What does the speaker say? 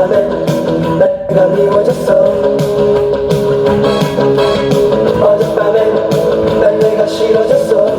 어젯밤엔 내가 미워졌어 어젯밤에 난 내가 싫어졌어.